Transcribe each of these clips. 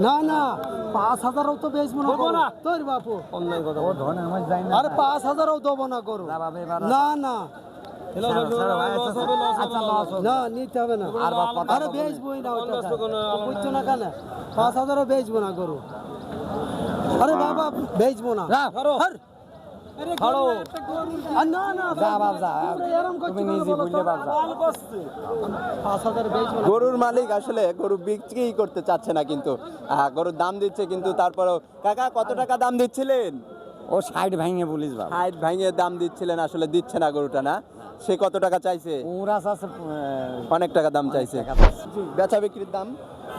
না না। পাঁচ হাজারও তো বেচবো না দেবো। না। তোর বাপু। অন্যায় কথা ধন আমার যাই না। আরে পাঁচ হাজারও দেবো না করো না না। আচ্ছা, আচ্ছা, নিতে হবে না। আর। বেচবোই না ওই পঞ্চাশ টাকা। টাকা না, ও বুঝছ না কেন? পাঁচ হাজারও বেচবো না করো আরে বাবা বেচবো না। ছাড়ো। গরুর না না যা বাপ যা। তোমরা এরম করছ তুমি নিজে বুঝলে বাপ যা। লাল করছে। পাঁচ হাজার বেচবো না গরুর মালিক আসলে গরু বিক্রিই করতে চাচ্ছে না কিন্তু। গরুর দাম দিচ্ছে কিন্তু তারপরেও। কাকা কত টাকা দাম দিচ্ছিলেন? ও সাইড ভাঙে বলিস বাবা হাইট ভাঙিয়ে দাম দিচ্ছিলেন আসলে দিচ্ছে না গরুটা না? সে কত টাকা চাইছে? ওরা অনেক টাকা দাম চাইছে। বেচা বিক্রির দাম?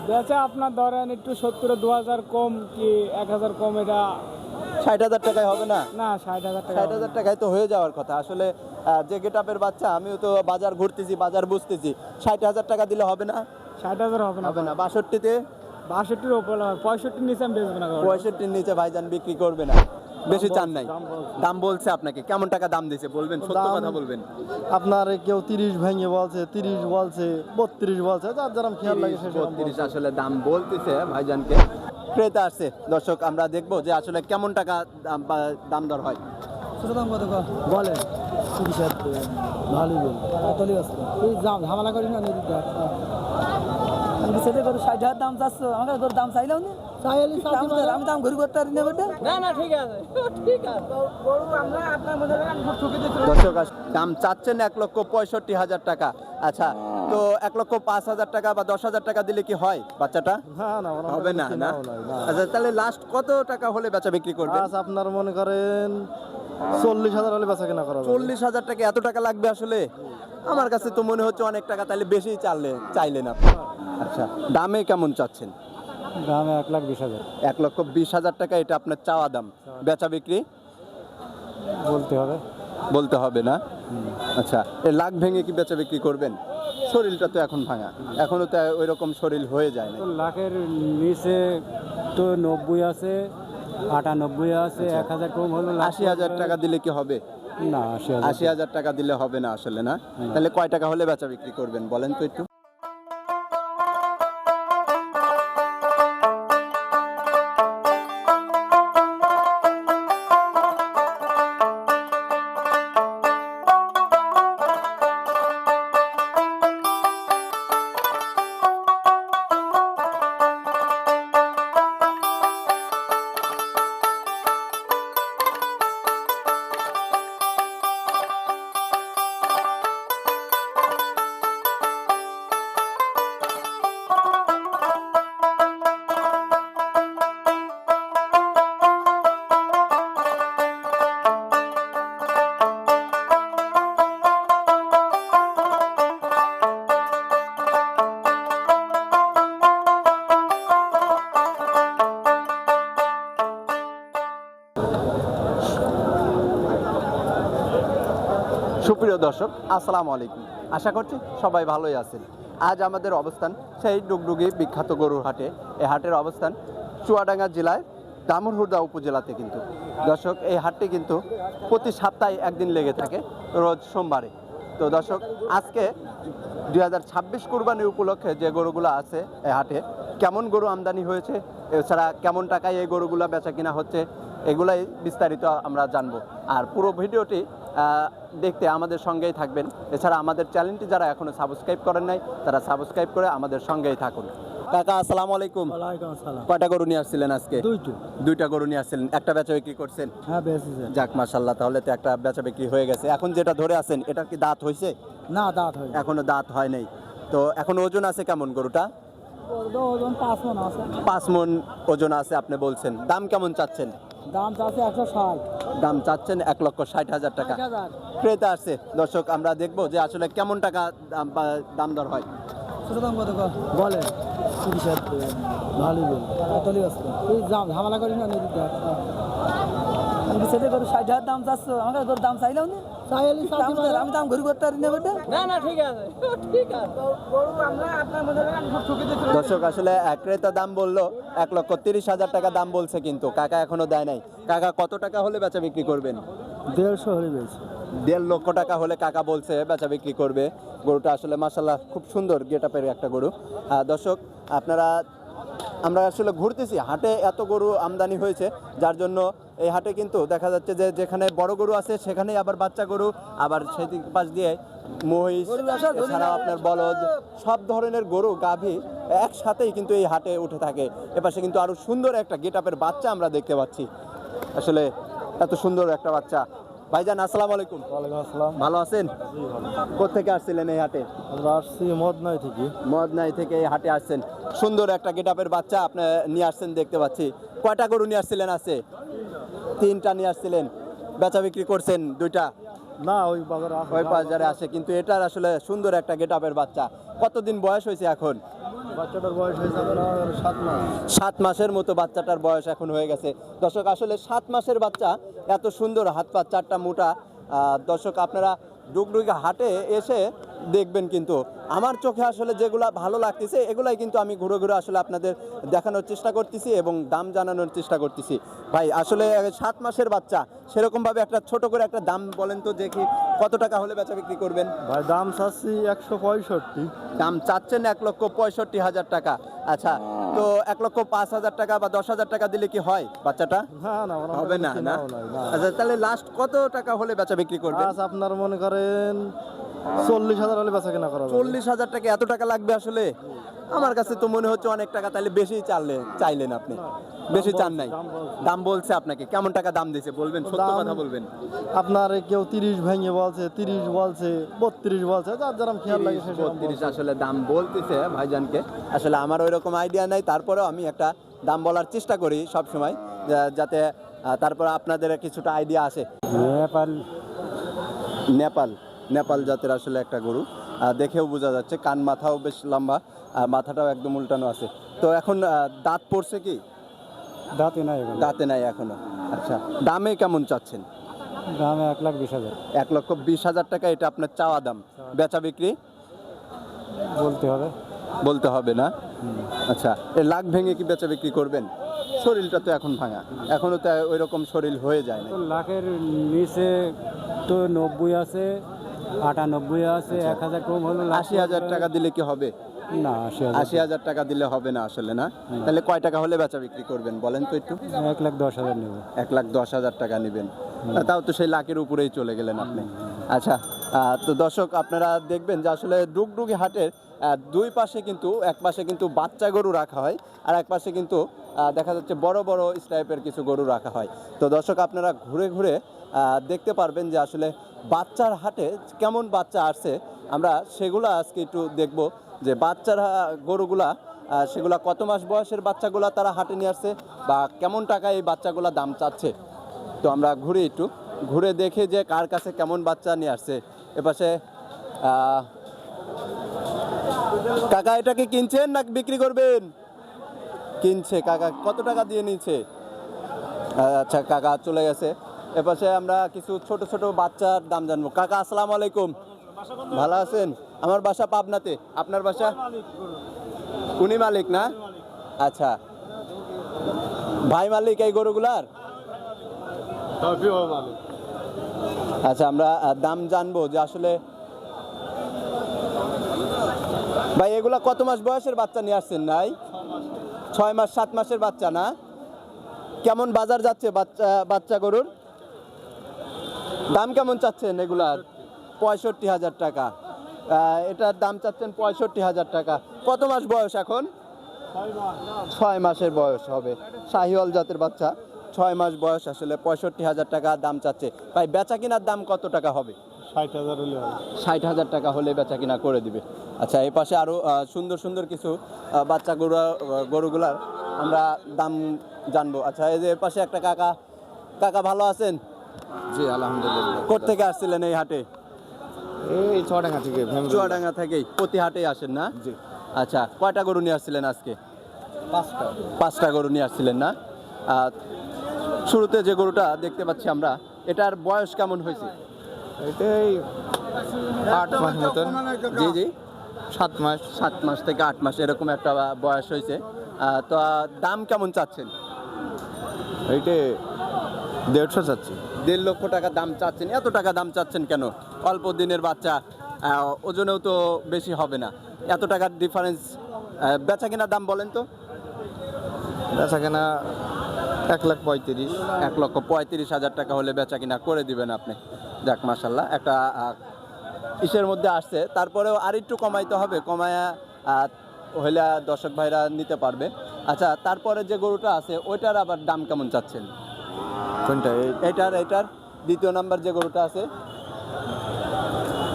বেচা আপনার ধরেন একটু সত্তরে দু হাজার কম কি এক হাজার কম এটা ষাট হাজার টাকায় হবে না? না ষাট হাজার টাকা ষাট হাজার টাকায় তো হয়ে যাওয়ার কথা। আসলে যে বাচ্চা আমিও তো বাজার ঘুরতেছি বাজার বুঝতেছি। ষাট হাজার টাকা দিলে হবে না? ষাট হাজার হবে না। হবে না। বাষট্টিতে? বাষট্টির ওপর পঁয়ষট্টির নিচে আমি বেচবো না। পঁয়ষট্টির নিচে ভাইজান বিক্রি করবে না। বেশি চান নাই। দাম বলছে। আপনাকে। কেমন টাকা দাম দিছে বলবেন? সত্য কথা বলবেন। আপনার কেউ তিরিশ ভেঙে বলছে তিরিশ বলছে বত্রিশ বলছে যার যার খেয়াল লাগে বত্রিশ আসলে দাম বলতেছে ভাইজানকে। ক্রেতা আসছে। দর্শক আমরা দেখব যে আসলে কেমন টাকা দাম বা- দাম দর হয়। ছোট দাম কত কর? বলেন। তিরিশ ভালোই বল কতলি আসতো এই ঝামেলা করি না নদীতে আমি সেটা করে ষাট হাজার দাম চাচ্ছ। আমাকে তোর দাম চাইলাম না? আমি দাম ঘুরি করতে পারি না বেটা। না না ঠিক আছে। ঠিক আছে। দর্শক আস- দাম চাচ্ছেন এক লক্ষ পঁয়ষট্টি হাজার টাকা। আচ্ছা তো এক লক্ষ পাঁচ হাজার টাকা বা দশ হাজার টাকা দিলে কি হয় বাচ্চাটা? হবে না না। আচ্ছা তাহলে লাস্ট কত টাকা হলে বেচা বিক্রি করবে আজ আপনার মনে করেন চল্লিশ হাজার হলে বেচা কেনা করা চল্লিশ হাজার টাকা এত টাকা লাগবে আসলে? আমার কাছে তো মনে হচ্ছে অনেক টাকা তাহলে বেশি চাললে চাইলেন আপনি। আচ্ছা দামে কেমন চাচ্ছেন? দাম এক লাখ বিশ হাজার। এক লক্ষ বিশ হাজার টাকা এটা আপনার চাওয়া দাম। বেচা বিক্রি? বলতে হবে। বলতে হবে না। আচ্ছা এ লাখ ভেঙে কি বেচা বিক্রি করবেন? শরীরটা তো এখন ভাঙা। এখনও তো ওই রকম শরীর হয়ে যায় না লাখের নিচে তো নব্বই আছে আটানব্বই আছে এক হাজার কম হলো আশি হাজার টাকা দিলে কি হবে? না আশি আশি হাজার টাকা দিলে হবে না আসলে না। তাহলে কয় টাকা হলে বেচা বিক্রি করবেন? বলেন তো একটু। দর্শক, আসসালামু আলাইকুম। আশা করছি সবাই ভালোই আছেন। আজ আমাদের অবস্থান সেই ডুগডুগি বিখ্যাত গরুর হাটে। এই হাটের অবস্থান চুয়াডাঙ্গা জেলায় দামুরহুদা উপজেলাতে কিন্তু। দর্শক, এই হাটটি কিন্তু প্রতি সপ্তাহে একদিন লেগে থাকে, রোজ সোমবারে। তো দর্শক, আজকে দুই হাজার ছাব্বিশ কুরবানি উপলক্ষে যে গরুগুলো আছে এই হাটে, কেমন গরু আমদানি হয়েছে? এছাড়া কেমন টাকায় এই গরুগুলো বেচা কিনা হচ্ছে? এগুলাই বিস্তারিত আমরা জানব। আর পুরো ভিডিওটি দেখতে আমাদের সঙ্গেই থাকবেন। এছাড়া আমাদের চ্যানেলটি যারা এখনও সাবস্ক্রাইব করেন নাই তারা সাবস্ক্রাইব করে আমাদের সঙ্গেই থাকুন। কাকা আসসালামু আলাইকুম। কয়টা গরু নিয়ে আসছিলেন আজকে? দুইটা। গরু নিয়ে আসছিলেন। একটা বেচা বিক্রি করছেন? হ্যাঁ যাক মাশাল্লাহ তাহলে তো একটা বেচা বিক্রি হয়ে গেছে। এখন যেটা ধরে আছেন এটা কি দাঁত হয়েছে না দাঁত হয় এখনও দাঁত হয় নাই। তো এখন ওজন আছে কেমন গরুটা? পাঁচ মন ওজন আছে আপনি বলছেন। দাম কেমন চাচ্ছেন? দাম চাচ্ছে একশো ষাট। দাম চাচ্ছেন এক লক্ষ ষাট হাজার টাকা। ক্রেতা আসছে। দর্শক আমরা দেখব যে আসলে কেমন টাকা দাম দাম দর হয়। বলে ভালোই ঝামেলা না নদীতে ষাট হাজার দাম চাচ্ছ? আমাকে তোর দাম চাইলাম না। আমি তো- আমি দাম ঘুরি করতে পারি না বেটা। না না ঠিক আছে। ঠিক আছে। দর্শক আসলে এক ক্রেতা দাম বলল এক লক্ষ তিরিশ হাজার টাকা দাম বলছে কিন্তু কাকা এখনও দেয় নাই। কাকা কত টাকা হলে বেচা বিক্রি করবেন? দেড়শো হলে গেছে দেড় লক্ষ টাকা হলে কাকা বলছে বেচা বিক্রি করবে। গরুটা আসলে মাসাল্লাহ খুব সুন্দর গেটাপের একটা গরু। আহ, দর্শক আপনারা আমরা আসলে ঘুরতেছি। হাটে এত গরু আমদানি হয়েছে যার জন্য এই হাটে কিন্তু দেখা যাচ্ছে যে যেখানে বড় গরু আছে সেখানেই আবার বাচ্চা গরু আবার সেদিক পাশ দিয়ে মহিষ এছাড়াও আপনার বলদ সব ধরনের গরু গাভী একসাথেই কিন্তু এই হাটে উঠে থাকে। এপাশে কিন্তু আরও সুন্দর একটা গেট আপের বাচ্চা আমরা দেখতে পাচ্ছি। আসলে এত সুন্দর একটা বাচ্চা। ভাইজান আসসালামু আলাইকুম। ওয়ালাইকুম আসসালাম। ভালো আছেন? কোথেকে আসছিলেন এই হাটে? আমরা আসছি মদনাই থেকে। মদনাই থেকে এই হাটে আসছেন। সুন্দর একটা গেটআপের বাচ্চা আপনি নিয়ে আসছেন দেখতে পাচ্ছি। কয়টা গরু নিয়ে আসছিলেন আছে? তিনটা নিয়ে আসছিলেন। বেচা বিক্রি করছেন দুইটা? না ওই বাজারে ওই বাজারে আসে কিন্তু এটার আসলে সুন্দর একটা গেটআপের বাচ্চা। কতদিন বয়স হয়েছে এখন? বাচ্চাটার সাত মাস। সাত মাসের মতো বাচ্চাটার বয়স এখন হয়ে গেছে। দর্শক, আসলে সাত মাসের বাচ্চা এত সুন্দর, হাত পা চারটা মোটা। দর্শক, আপনারা ডুগডুগি হাটে এসে দেখবেন কিন্তু। আমার চোখে আসলে যেগুলা ভালো লাগতেছে এগুলাই কিন্তু আমি ঘুরে ঘুরে আসলে আপনাদের দেখানোর চেষ্টা করতেছি এবং দাম জানানোর চেষ্টা করতেছি। ভাই আসলে সাত মাসের বাচ্চা সেরকমভাবে একটা ছোট করে একটা দাম বলেন তো দেখি কত টাকা হলে বেচা বিক্রি করবেন? ভাই দাম চাচ্ছি একশো পঁয়ষট্টি। দাম চাচ্ছেন এক লক্ষ পঁয়ষট্টি হাজার টাকা। আচ্ছা তো এক লক্ষ পাঁচ হাজার টাকা বা দশ হাজার টাকা দিলে কি হয় বাচ্চাটা? হবে না না। আচ্ছা তাহলে লাস্ট কত টাকা হলে বেচা বিক্রি করবেন? আজ আপনার মনে করেন চল্লিশ হাজার হলে বেচা কেনা করা চল্লিশ হাজার টাকা এত টাকা লাগবে আসলে? আমার কাছে তো মনে হচ্ছে অনেক টাকা তাহলে বেশি চাইলে চাইলেন আপনি। বেশি চান নাই। দাম বলছে। আপনাকে। কেমন টাকা দাম দিয়েছে বলবেন সত্য কথা বলবেন। আপনার কেউ তিরিশ ভেঙে বলছে তিরিশ বলছে বত্রিশ বলছে যার খেয়াল লাগে বত্রিশ আসলে দাম বলতেছে ভাইজানকে। আসলে আমার ওই রকম আইডিয়া নাই। তারপরেও আমি একটা দাম বলার চেষ্টা করি সব সময় যাতে তারপর আপনাদের কিছুটা আইডিয়া আসে। নেপাল। নেপাল। নেপাল জাতের আসলে একটা গরু। দেখেও বোঝা যাচ্ছে কান মাথাও বেশ লম্বা আর মাথাটাও একদম উল্টানো আছে। তো এখন দাঁত পড়ছে কি? দাঁতে নাই এখন। দাঁতে নাই এখনও। আচ্ছা দামে কেমন চাচ্ছেন? দাম এক লাখ বিশ হাজার। এক লক্ষ বিশ হাজার টাকা এটা আপনার চাওয়া দাম। বেচা বিক্রি? বলতে হবে। বলতে হবে না? আচ্ছা এ লাখ ভেঙে কি বেচা বিক্রি করবেন? শরীরটা তো এখন ভাঙা। এখনও তো ওই রকম শরীর হয়ে যায় না লাখের নিচে তো নব্বই আছে আটানব্বই আছে এক হাজার কম হলো আশি হাজার টাকা দিলে কি হবে? না আশি হাজার। টাকা দিলে হবে না আসলে না? তাহলে কয় টাকা হলে বেচা বিক্রি করবেন বলেন তো একটু? এক লাখ দশ হাজার নেব। এক লাখ দশ হাজার টাকা নেবেন। তাও তো সেই লাখের উপরেই চলে গেলেন আপনি। আচ্ছা তো দর্শক আপনারা দেখবেন যে আসলে ডুগডুগি হাটের দুই পাশে কিন্তু এক পাশে কিন্তু বাচ্চা গরু রাখা হয় আর এক পাশে কিন্তু দেখা যাচ্ছে বড় বড় টাইপের কিছু গরু রাখা হয়। তো দর্শক আপনারা ঘুরে ঘুরে আহ, দেখতে পারবেন যে আসলে বাচ্চার হাটে কেমন বাচ্চা আসছে, আমরা সেগুলো আজকে একটু দেখব যে বাচ্চার গরুগুলা সেগুলা কত মাস বয়সের বাচ্চাগুলা তারা হাটে নিয়ে আসছে বা কেমন টাকায় এই বাচ্চাগুলা দাম চাচ্ছে। তো আমরা ঘুরে একটু, ঘুরে দেখে যে কার কাছে কেমন বাচ্চা নিয়ে আসছে। এপাশে কাকা এটা কি কিনছেন না বিক্রি করবেন? কিনছে কাকা, কত টাকা দিয়ে নিচ্ছে আচ্ছা কাকা চলে গেছে। এপাশে আমরা কিছু ছোট ছোট বাচ্চার দাম জানব। কাকা, আসসালামু আলাইকুম। ভালো আছেন? আমার বাসা পাবনাতে। আপনার বাসা? উনি মালিক না? আচ্ছা। ভাই মালিক এই গরুগুলার? আচ্ছা আমরা দাম জানব যে আসলে ভাই, এগুলা কত মাস বয়সের বাচ্চা নিয়ে আসছেন নাই ছয় মাস, সাত মাসের বাচ্চা না? কেমন বাজার যাচ্ছে বাচ্চা বাচ্চা গরুর? দাম কেমন চাচ্ছেন এগুলার? পঁয়ষট্টি হাজার টাকা। এটার দাম চাচ্ছেন পঁয়ষট্টি হাজার টাকা। কত মাস বয়স এখন? ছয় মাসের বয়স হবে। শাহিওয়াল জাতের বাচ্চা। ছয় মাস বয়স আসলে পঁয়ষট্টি হাজার টাকা দাম চাচ্ছে। ভাই বেচা কিনার দাম কত টাকা হবে? ষাট হাজার হলে ষাট হাজার টাকা হলে বেচা কিনা করে দিবে। আচ্ছা এই পাশে আরও সুন্দর সুন্দর কিছু বাচ্চা গরু গরুগুলার আমরা দাম জানব। আচ্ছা এই যে এ পাশে একটা কাকা। কাকা ভালো আছেন? জি আলহামদুলিল্লাহ। কোথেকে আসছিলেন এই হাটে? এই চুয়াডাঙ্গা থেকে চুয়াডাঙ্গা থেকেই প্রতি হাটেই আসেন না? জি। আচ্ছা কয়টা গরু নিয়ে আসছিলেন আজকে? পাঁচটা। পাঁচটা গরু নিয়ে আসছিলেন না? শুরুতে যে গরুটা দেখতে পাচ্ছি আমরা এটার বয়স কেমন হয়েছে? এটাই আট মাস মতন। জি জি। সাত মাস। সাত মাস থেকে আট মাস এরকম একটা বয়স হয়েছে। তো দাম কেমন চাচ্ছেন? এইটে দেড়শো চাচ্ছি। দেড় লক্ষ টাকা দাম চাচ্ছেন। এত টাকা দাম চাচ্ছেন কেন? অল্প দিনের বাচ্চা ওজনেও তো বেশি হবে না। এত টাকার ডিফারেন্স বেচা কিনা দাম বলেন তো। বেচা কেনা এক লাখ পঁয়ত্রিশ। এক লক্ষ পঁয়ত্রিশ হাজার টাকা হলে বেচা কিনা করে দিবেন আপনি। যাক মাসাল্লাহ একটা ইসের মধ্যে আসছে। তারপরেও আর একটু কমাইতে হবে। কমায়া হইলে দর্শক ভাইরা নিতে পারবে। আচ্ছা তারপরে যে গরুটা আছে ওইটার আবার দাম কেমন চাচ্ছেন? কোনটা? এটার এটার দ্বিতীয় নাম্বার যে গরুটা আছে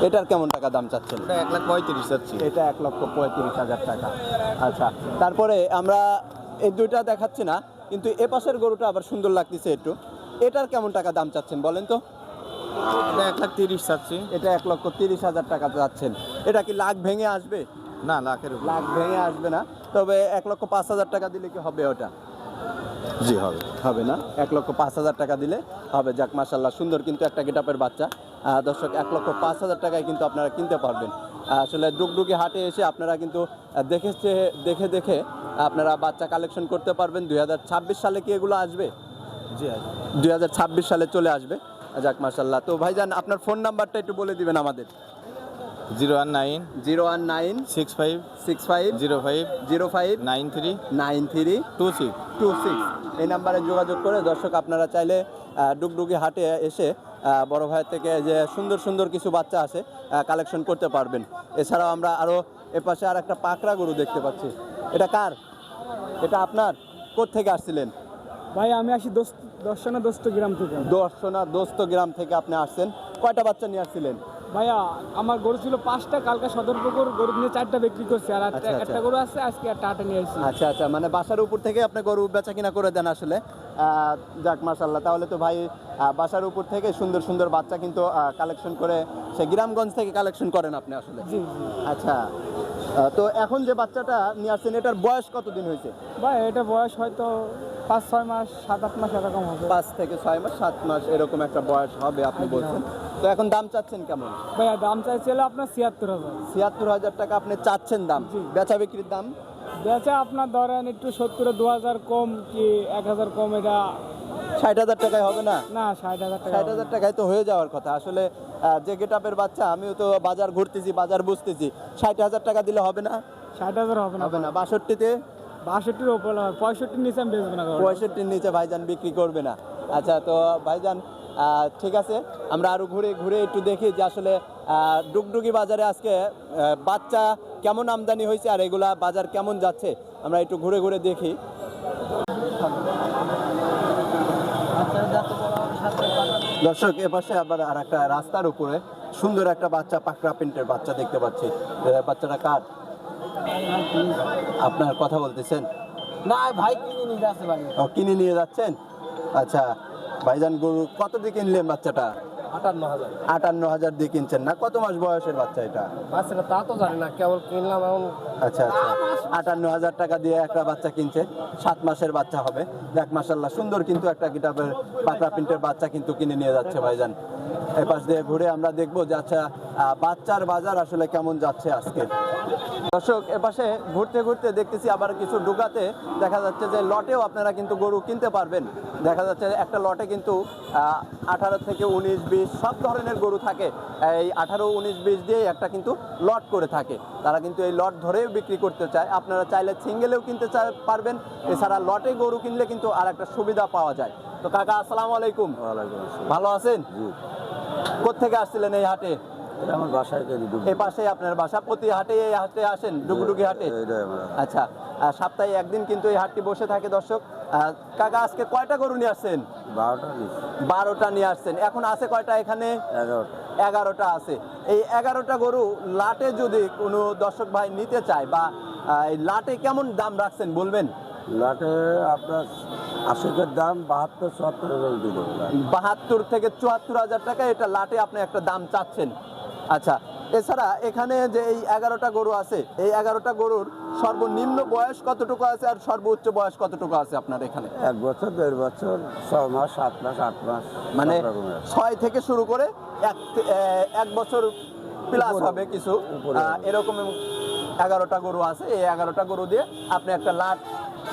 এটার কেমন টাকা দাম চাচ্ছেন? এক লাখ পঁয়ত্রিশ চাচ্ছি। এটা এক লক্ষ পঁয়ত্রিশ হাজার টাকা। আচ্ছা তারপরে আমরা এই দুইটা দেখাচ্ছি না কিন্তু এ পাশের গরুটা আবার সুন্দর লাগতেছে একটু। এটার কেমন টাকা দাম চাচ্ছেন বলেন তো? এক লাখ তিরিশ চাচ্ছি। এটা এক লক্ষ তিরিশ হাজার টাকা চাচ্ছেন। এটা কি লাখ ভেঙে আসবে? না লাখের লাখ ভেঙে আসবে না তবে এক লক্ষ পাঁচ হাজার টাকা দিলে কি হবে ওটা? জি হবে। হবে না? এক লক্ষ পাঁচ হাজার টাকা দিলে হবে। যাক মাসাল্লাহ সুন্দর কিন্তু একটা গেটাপের বাচ্চা। দর্শক এক লক্ষ পাঁচ হাজার টাকায় কিন্তু আপনারা কিনতে পারবেন। আসলে ডুগডুগি হাটে এসে আপনারা কিন্তু দেখেছে দেখে দেখে আপনারা বাচ্চা কালেকশন করতে পারবেন। দুই হাজার ছাব্বিশ সালে কি এগুলো আসবে? জি দুই সালে চলে আসবে। যাক মাসাল্লাহ তো ভাইজান আপনার ফোন নাম্বারটা একটু বলে দিবেন আমাদের। Zero one nine zero one nine six five six five zero five zero five nine three nine three two six two six এই নাম্বারে যোগাযোগ করে দর্শক আপনারা চাইলে ডুগডুগি হাটে এসে বড় ভাইয়ের থেকে যে সুন্দর সুন্দর কিছু বাচ্চা আছে কালেকশন করতে পারবেন। এছাড়াও আমরা আরও এপাশে আর একটা পাকড়া গরু দেখতে পাচ্ছি। এটা কার? এটা আপনার? থেকে আসছিলেন? ভাই আমি আসি দোস্ত দর্শনা দোস্ত গ্রাম থেকে। দর্শনা দোস্ত গ্রাম থেকে আপনি আসছেন। কয়টা বাচ্চা নিয়ে আসছিলেন? ভাইয়া আমার গরু ছিল পাঁচটা কালকে সদরপুকুর গরু নিয়ে চারটা বিক্রি করছে। আর একটা- আচ্ছা, আচ্ছা। একটা গরু আছে আজকে একটা আটা নিয়ে আসছি আচ্ছা আচ্ছা মানে বাসার উপর থেকে আপনি গরু বেচা কিনা করে দেন আসলে। যাক মাসাল্লাহ তাহলে তো ভাই বাসার উপর থেকে সুন্দর সুন্দর বাচ্চা কিন্তু কালেকশন করে সে গ্রামগঞ্জ থেকে কালেকশন করেন আপনি আসলে। জি জি। আচ্ছা তো এখন যে বাচ্চাটা নিয়ে আসছেন এটার বয়স কতদিন হয়েছে? ভাই এটা বয়স হয়তো পাঁচ ছয় মাস সাত আট মাস এরকম হবে। পাঁচ থেকে ছয় মাস সাত মাস এরকম একটা বয়স হবে আপনি বলছেন। তো এখন দাম চাচ্ছেন কেমন? ভাইয়া দাম চাইছিল আপনার ছিয়াত্তর হাজার। ছিয়াত্তর হাজার টাকা আপনি চাচ্ছেন দাম? বেচা বিক্রির দাম? বেচা আপনার ধরেন একটু সত্তরে দু হাজার কম কি এক হাজার কম এটা ষাট হাজার টাকায় হবে না? না ষাট হাজার টাকা ষাট হাজার টাকায় তো হয়ে যাওয়ার কথা। আসলে যে গেটাপের বাচ্চা আমিও তো বাজার ঘুরতেছি বাজার বুঝতেছি। ষাট হাজার টাকা দিলে হবে না? ষাট হাজার হবে না হবে না। বাষট্টিতে? বাষট্টির ওপর পঁয়ষট্টির নিচে আমি বেচবো না পঁয়ষট্টির নিচে ভাইজান বিক্রি করবে না। আচ্ছা তো ভাইজান ঠিক আছে আমরা আরও ঘুরে ঘুরে একটু দেখি যে আসলে ডুগডুগি বাজারে আজকে বাচ্চা কেমন আমদানি হয়েছে আর এগুলা বাজার কেমন যাচ্ছে আমরা একটু ঘুরে ঘুরে দেখি। দর্শক এপাশে আবার আর একটা রাস্তার উপরে সুন্দর একটা বাচ্চা পাকড়া প্রিন্টের বাচ্চা দেখতে পাচ্ছি। বাচ্চাটা কার? আপনার কথা বলতেছেন। না ভাই কিনে নিয়ে যাচ্ছে ভাই। ও কিনে নিয়ে যাচ্ছেন? আচ্ছা ভাইজান গরু কত দিয়ে কিনলেন বাচ্চাটা? আটান্ন হাজার। আটান্ন হাজার দিয়ে কিনছেন না? কত মাস বয়সের বাচ্চা এটা? বাচ্চাটা তা তো জানি না কেবল কিনলাম এখন। আচ্ছা আচ্ছা। আটান্ন হাজার টাকা দিয়ে একটা বাচ্চা কিনছে সাত মাসের বাচ্চা হবে। দেখ মাসাল্লাহ সুন্দর কিন্তু একটা কিতাবের পাকড়া প্রিন্টের বাচ্চা কিন্তু কিনে নিয়ে যাচ্ছে ভাইজান। এপাশ দিয়ে ঘুরে আমরা দেখব যে আচ্ছা বাচ্চার বাজার আসলে কেমন যাচ্ছে আজকে। দর্শক এপাশে ঘুরতে ঘুরতে দেখতেছি আবার কিছু ডুগাতে দেখা যাচ্ছে যে লটেও আপনারা কিন্তু গরু কিনতে পারবেন। দেখা যাচ্ছে একটা লটে কিন্তু আঠারো থেকে উনিশ বিশ সব ধরনের গরু থাকে। এই আঠারো উনিশ বিশ দিয়ে একটা কিন্তু লট করে থাকে। তারা কিন্তু এই লট ধরেও বিক্রি করতে চায়। আপনারা চাইলে সিঙ্গেলেও কিনতে পারবেন। এছাড়া লটে গরু কিনলে কিন্তু আর একটা সুবিধা পাওয়া যায়। তো কাকা আসসালামু আলাইকুম। ভালো আছেন? কোথেকে আসছিলেন এই হাটে? আমার বাসায় এই পাশে আপনার বাসা প্রতি হাটে এই হাটে আসেন ডুগডুগি হাটে? আচ্ছা আর সপ্তাহে একদিন কিন্তু এই হাটটি বসে থাকে দর্শক। কাকা আজকে কয়টা গরু নিয়ে আসছেন? বারোটা নিয়ে। আসছেন। এখন আছে কয়টা এখানে? এগারোটা। আছে। এই এগারোটা গরু লাটে যদি কোনো দর্শক ভাই নিতে চায় বা এই লাটে কেমন দাম রাখছেন বলবেন? লাটে আপনার আশিকের দাম বাহাত্তর চুয়াত্তর বাহাত্তর থেকে চুয়াত্তর হাজার টাকা এটা লাটে আপনি একটা দাম চাচ্ছেন। আচ্ছা এছাড়া এখানে যে এই এগারোটা গরু আছে এই এগারোটা গরুর সর্বনিম্ন বয়স কতটুকু আছে আর সর্বোচ্চ বয়স কতটুকু আছে আপনার এখানে? এক বছর দেড় বছর ছ মাস সাত মাস আট মাস মানে। ছয় থেকে শুরু করে এক এক বছর প্লাস হবে কিছু। এরকম এগারোটা গরু আছে এই এগারোটা গরু দিয়ে আপনি একটা লাট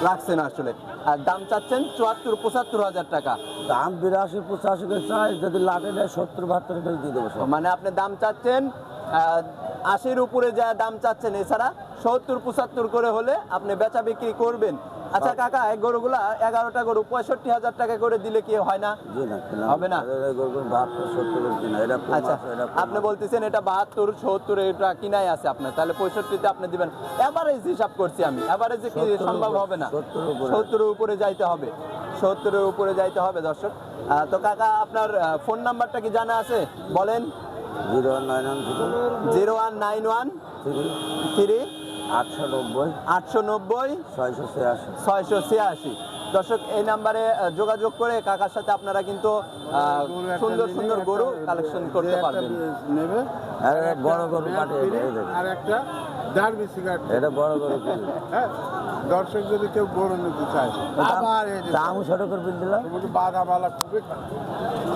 রাখছেন আসলে। আর দাম চাচ্ছেন চুয়াত্তর পঁচাত্তর হাজার টাকা। দাম বিরাশি পঁচাশি চাই যদি লাগে যায় সত্তর বাহাত্তর দিয়ে দেবো মানে আপনি দাম চাচ্ছেন আশির উপরে যা দাম চাচ্ছেন এছাড়া সত্তর পঁচাত্তর করে হলে আপনি বেচা বিক্রি করবেন। আচ্ছা কাকা এই গরুগুলা এগারোটা গরু পঁয়ষট্টি হাজার টাকা করে দিলে কি হয় না? হবে না? আচ্ছা আপনি বলতেছেন এটা বাহাত্তর সত্তর এটা কিনাই আছে আপনার। তাহলে পঁয়ষট্টিতে আপনি দিবেন। এভারেজ হিসাব করছি আমি। এভারেজে কি সম্ভব হবে না? 70 উপরে। সত্তরের উপরে যাইতে হবে। সত্তরের উপরে যাইতে হবে দর্শক। তো কাকা আপনার ফোন নাম্বারটা কি জানা আছে? বলেন। Zero nine one zero. One nine one three. আটশো নব্বই। আটশো নব্বই? ছয়শো ছিয়াশি। ছয়শো ছিয়াশি। দর্শক এই নাম্বারে যোগাযোগ করে কাকার সাথে আপনারা কিন্তু আহ, সুন্দর সুন্দর গরু কালেকশন করতে পারবেন। নেবে। আর এটা বড় গরু। আর একটা ডারবি সিগারেট এটা বড় গরু হ্যাঁ দর্শক যদি কেউ গরু নিতে চায় আবার দাম ছোট করে দিলাম। বাদামালা খুবই